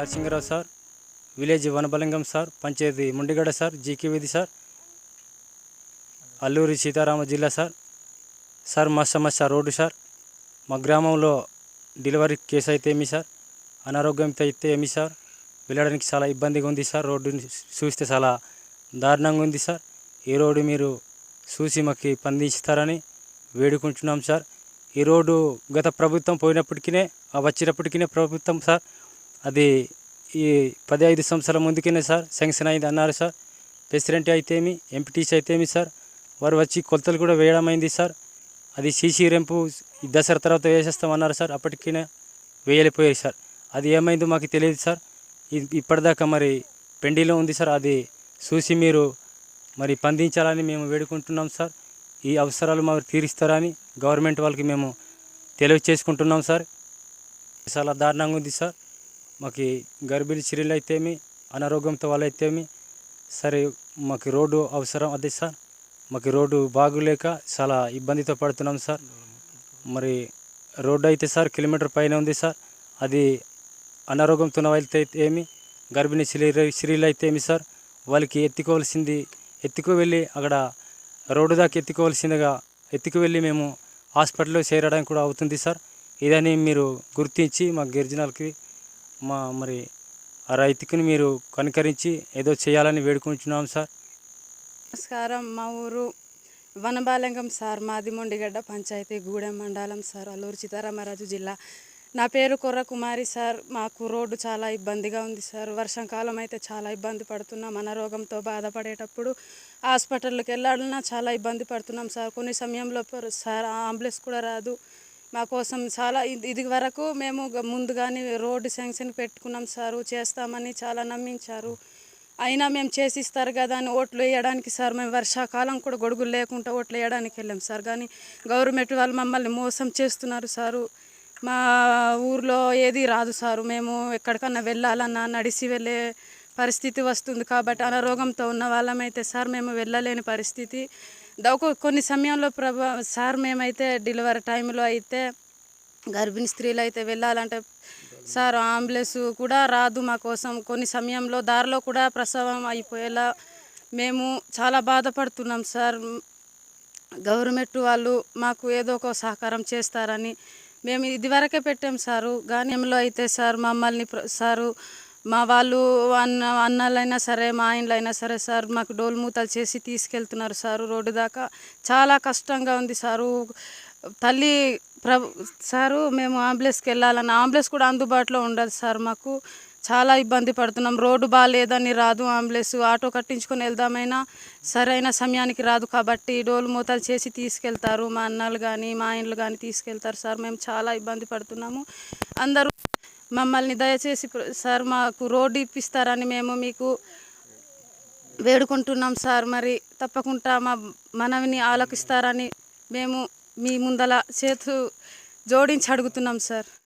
Narasimharao sir village Vanabalingam sir panchayat Mundigada sir GK వీధి sir Alluri Sitarama జిల్లా sir sir మా సమస్య రోడ్డు సార్ మా గ్రామంలో డెలివరీ కేసు అయితే ఏమి సార్ అనారోగ్యంతో అయితే ఏమి సార్ వెళ్ళడానికి చాలా ఇబ్బందిగా ఉంది సార్ రోడ్డుని చూస్తే చాలా దారుణంగా ఉంది సార్ ఈ రోడ్డు మీరు చూసి మాకు పందిస్తారని వేడుకుంటున్నాం సార్ ఈ రోడ్డు గత ప్రభుత్వం పోయినప్పటికీ వచ్చినప్పటికీనే వచ్చినప్పటికీ ప్రభుత్వం సార్ అది ఈ పది ఐదు సంవత్సరాల ముందుకనే సార్ శాంక్షన్ అయింది అన్నారు సార్. ప్రెసిడెంట్ అయితేమి ఎంపీటీసీ అయితేమి సార్. వారు వచ్చి కొలతలు కూడా వేయడం అయింది సార్. అది సీసీ రెంపు ఈ దసరా తర్వాత వేసేస్తామన్నారు సార్. అప్పటికైనా వేయలేకపోయారు సార్. అది ఏమైందో మాకు తెలియదు సార్. ఇప్పటిదాకా మరి పెండిలో ఉంది సార్. అది చూసి మీరు మరి స్పందించాలని మేము వేడుకుంటున్నాం సార్. ఈ అవసరాలు మాకు తీరుస్తారని గవర్నమెంట్ వాళ్ళకి మేము తెలియచేసుకుంటున్నాం సార్. చాలా దారుణంగా ఉంది సార్. మాకు గర్భిణీ స్త్రీలు అయితేమి అనారోగ్యంతో వాళ్ళు అయితేమి సరే మాకు రోడ్డు అవసరం అదే సార్. మాకు రోడ్డు బాగులేక చాలా ఇబ్బందితో పడుతున్నాం సార్. మరి రోడ్డు అయితే సార్ కిలోమీటర్ పైన ఉంది సార్. అది అనారోగ్యంతో ఉన్న వాళ్ళతో అయితే ఏమి గర్భిణీ స్త్రీ స్త్రీలు అయితే ఏమి సార్ వాళ్ళకి ఎత్తుకోవాల్సింది ఎత్తుకు వెళ్ళి అక్కడ రోడ్డు దాకా ఎత్తుకోవాల్సిందిగా ఎత్తుకు వెళ్ళి మేము హాస్పిటల్లో చేరడానికి కూడా అవుతుంది సార్. ఇదని మీరు గుర్తించి మా గిరిజనాలకి మా మరి ఆ రైతుకుని మీరు కనుకరించి ఏదో చేయాలని వేడుకుంటున్నాం సార్. నమస్కారం. మా ఊరు వనబాలింగం సార్ మాది మొండిగడ్డ పంచాయతీ గూడెం మండలం సార్ అల్లూరు సీతారామరాజు జిల్లా. నా పేరు కుర్ర కుమారి సార్. మాకు రోడ్డు చాలా ఇబ్బందిగా ఉంది సార్. వర్షాకాలం అయితే చాలా ఇబ్బంది పడుతున్నాం. అనారోగ్యంతో బాధపడేటప్పుడు హాస్పిటల్కి వెళ్ళాలన్నా చాలా ఇబ్బంది పడుతున్నాం సార్. కొన్ని సమయంలో సార్ అంబులెన్స్ కూడా రాదు. మా కోసం చాలా ఇది ఇది వరకు మేము ముందుగానే రోడ్డు శాంక్షన్ పెట్టుకున్నాం సారు చేస్తామని చాలా నమ్మించారు. అయినా మేము చేసి ఇస్తారు కదా అని ఓట్లు వేయడానికి సార్ మేము వర్షాకాలం కూడా గొడుగులు లేకుండా ఓట్లు వేయడానికి వెళ్ళాం సార్. కానీ గవర్నమెంట్ వాళ్ళు మమ్మల్ని మోసం చేస్తున్నారు సారు. మా ఊర్లో ఏది రాదు సారు. మేము ఎక్కడికన్నా వెళ్ళాలన్నా నడిచి వెళ్ళే పరిస్థితి వస్తుంది కాబట్టి అనారోగ్యంతో ఉన్న వాళ్ళమైతే సార్ మేము వెళ్ళలేని పరిస్థితి. కొన్ని సమయంలో ప్రభా సార్ మేమైతే డెలివరీ టైంలో అయితే గర్భిణీ స్త్రీలు అయితే వెళ్ళాలంటే సార్ అంబులెన్స్ కూడా రాదు మా కోసం. కొన్ని సమయంలో దారిలో కూడా ప్రసవం అయిపోయేలా మేము చాలా బాధపడుతున్నాం సార్. గవర్నమెంట్ వాళ్ళు మాకు ఏదో ఒక సహకారం చేస్తారని మేము ఇదివరకే పెట్టాం సారు. గానియంలో అయితే సార్ మమ్మల్ని సారు మా వాళ్ళు అన్న అన్నలైనా సరే మా ఇండ్లు అయినా సరే సార్ మాకు డోలు మూతలు చేసి తీసుకెళ్తున్నారు సారు రోడ్డు దాకా. చాలా కష్టంగా ఉంది సారు. తల్లి ప్రభు సారు మేము అంబులెన్స్కి వెళ్ళాలన్న అంబులెన్స్ కూడా అందుబాటులో ఉండదు సార్ మాకు. చాలా ఇబ్బంది పడుతున్నాం. రోడ్డు బాగాలేదని రాదు అంబులెన్స్. ఆటో కట్టించుకొని వెళ్దామైనా సరైన సమయానికి రాదు కాబట్టి డోలు మూతలు చేసి తీసుకెళ్తారు. మా అన్నలు కానీ మా ఇండ్లు కానీ తీసుకెళ్తారు సార్. మేము చాలా ఇబ్బంది పడుతున్నాము. అందరూ మమ్మల్ని దయచేసి సార్ మాకు రోడ్డు ఇప్పిస్తారని మేము మీకు వేడుకుంటున్నాం సార్. మరి తప్పకుండా మా మనవిని ఆలకిస్తారని మేము మీ ముందల చేతు జోడించి అడుగుతున్నాం సార్.